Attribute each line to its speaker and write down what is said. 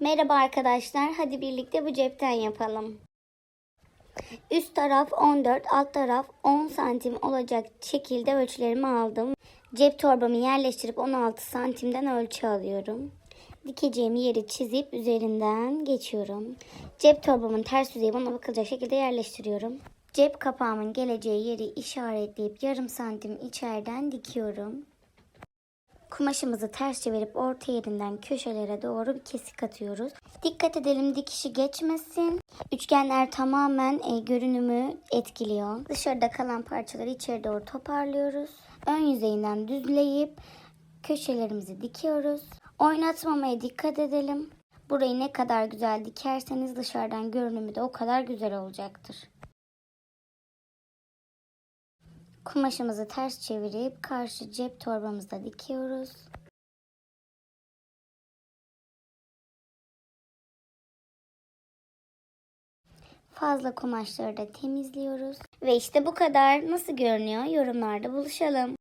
Speaker 1: Merhaba arkadaşlar. Hadi birlikte bu cepten yapalım. Üst taraf 14, alt taraf 10 santim olacak şekilde ölçülerimi aldım. Cep torbamı yerleştirip 16 santimden ölçü alıyorum. Dikeceğim yeri çizip üzerinden geçiyorum. Cep torbamın ters yüzeyi bana bakılacak şekilde yerleştiriyorum. Cep kapağımın geleceği yeri işaretleyip yarım santim içeriden dikiyorum. Kumaşımızı ters çevirip orta yerinden köşelere doğru bir kesik atıyoruz. Dikkat edelim dikişi geçmesin. Üçgenler tamamen e, görünümü etkiliyor. Dışarıda kalan parçaları içeri doğru toparlıyoruz. Ön yüzeyinden düzleyip köşelerimizi dikiyoruz. Oynatmamaya dikkat edelim. Burayı ne kadar güzel dikerseniz dışarıdan görünümü de o kadar güzel olacaktır. Kumaşımızı ters çevirip karşı cep torbamızda dikiyoruz. Fazla kumaşları da temizliyoruz. Ve işte bu kadar. Nasıl görünüyor? Yorumlarda buluşalım.